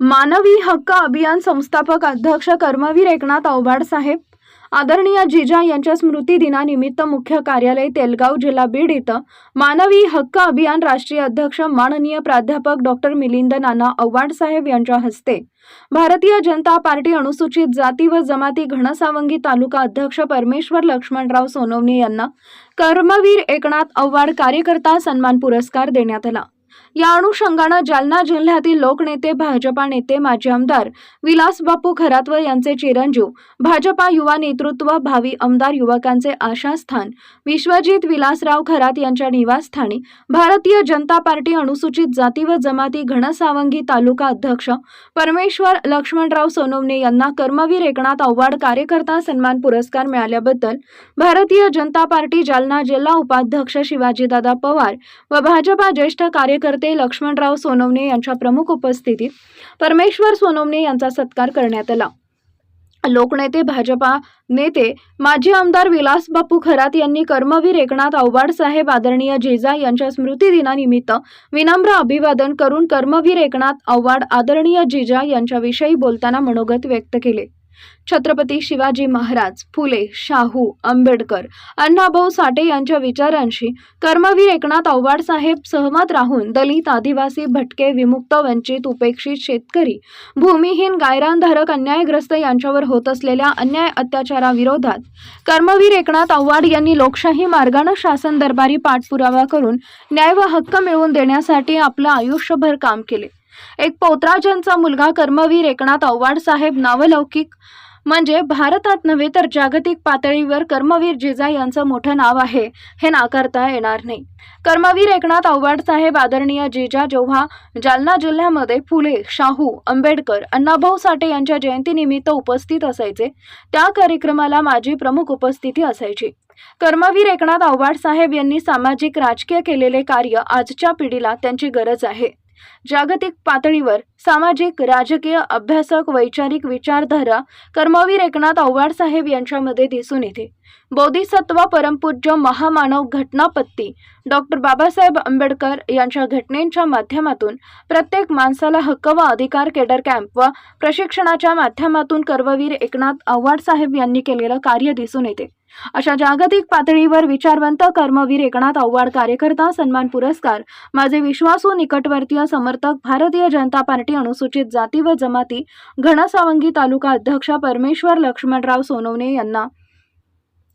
मानवी हक्क अभियान संस्थापक अध्यक्ष कर्मवीर एकनाथ आव्हाड साहेब आदरणीय जिजा यांच्या स्मृती दिनानिमित्त मुख्य कार्यालय तेलगाव जिल्हा बीड इथं मानवी हक्क अभियान राष्ट्रीय अध्यक्ष माननीय प्राध्यापक डॉक्टर मिलिंद नाना आव्हाड साहेब यांच्या हस्ते भारतीय जनता पार्टी अनुसूचित जाती व जमाती घनसावंगी तालुका अध्यक्ष परमेश्वर लक्ष्मणराव सोनवणे यांना कर्मवीर एकनाथ आव्हाड कार्यकर्ता सन्मान पुरस्कार देण्यात आला. या अनुषंगानं जालना जिल्ह्यातील लोकनेते भाजपा नेते माजी आमदार विलास बापू खरातव यांचे चिरंजीव भाजपा युवा नेतृत्व भावी आमदार युवकांचे आशास्थान विश्वजित विलासराव खरात यांच्या निवासस्थानी भारतीय जनता पार्टी अनुसूचित जाती व जमाती घनसावंगी तालुका अध्यक्ष परमेश्वर लक्ष्मणराव सोनवणे यांना कर्मवीर एकनाथ आव्हाड कार्यकर्ता सन्मान पुरस्कार मिळाल्याबद्दल भारतीय जनता पार्टी जालना जिल्हा उपाध्यक्ष शिवाजीदादा पवार व भाजपा ज्येष्ठ कार्यकर्ते लक्ष्मणराव सोनवणे यांच्या प्रमुख उपस्थितीत परमेश्वर सोनवणे यांचा सत्कार करण्यात आला. लोकनेते भाजपा नेते माजी आमदार विलास बापू खरात यांनी कर्मवीर एकनाथ आव्हाड साहेब आदरणीय जेजा यांच्या स्मृतिदिनानिमित्त विनम्र अभिवादन करून कर्मवीर एकनाथ आव्हाड आदरणीय जेजा यांच्याविषयी बोलताना मनोगत व्यक्त केले. छत्रपती शिवाजी महाराज फुले शाहू आंबेडकर अण्णाभाऊ साठे यांच्या विचारांशी कर्मवीर एकनाथ आव्हाड साहेब सहमत राहून दलित आदिवासी भटके विमुक्त वंचित उपेक्षित शेतकरी भूमिहीन गायरानधारक अन्यायग्रस्त यांच्यावर होत असलेल्या अन्याय अत्याचाराविरोधात कर्मवीर एकनाथ आव्हाड यांनी लोकशाही मार्गानं शासन दरबारी पाठपुरावा करून न्याय व हक्क मिळवून देण्यासाठी आपलं आयुष्यभर काम केले. एक पोतराजांचा मुलगा कर्मवीर एकनाथ आव्हाड साहेब नावलौकिक. म्हणजे भारतात नव्हे तर जागतिक पातळीवर कर्मवीर जिजा यांचं मोठं नाव आहे हे नाकारता येणार नाही. कर्मवीर एकनाथ आव्हाड साहेब आदरणीय जिजा जेव्हा जालना जिल्ह्यामध्ये फुले शाहू आंबेडकर अण्णाभाऊ साठे यांच्या जयंतीनिमित्त उपस्थित असायचे. त्या कार्यक्रमाला माझी प्रमुख उपस्थिती असायची. कर्मवीर एकनाथ आव्हाड साहेब यांनी सामाजिक राजकीय केलेले कार्य आजच्या पिढीला त्यांची गरज आहे. जागतिक पातळीवर सामाजिक राजकीय अभ्यासक वैचारिक विचारधारा कर्मवीर एकनाथ आव्हाड साहेब यांच्यामध्ये दिसून येते. बोधिसत्व परमपूज्य महामानव घटनापत्ती डॉक्टर बाबासाहेब आंबेडकर यांच्या घटनेच्या माध्यमातून प्रत्येक माणसाला हक्क व अधिकार केडर कॅम्प व प्रशिक्षणाच्या माध्यमातून कर्मवीर एकनाथ आव्हाड साहेब यांनी केलेलं कार्य दिसून येते. अशा जागतिक पातळीवर विचारवंत कर्मवीर एकनाथ आव्हाड कार्यकर्ता सन्मान पुरस्कार माझे विश्वासू निकटवर्तीय समर्थक भारतीय जनता पार्टी अनुसूचित जाती व जमाती घनसावंगी तालुका अध्यक्ष परमेश्वर लक्ष्मणराव सोनवणे यांना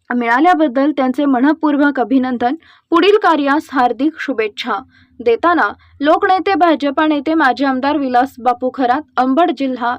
मिळाल्याबद्दल त्यांचे मनपूर्वक अभिनंदन पुढील कार्यास हार्दिक शुभेच्छा देताना लोकनेते भाजपा नेते माजी आमदार विलास बापू खरात अंबड जिल्हा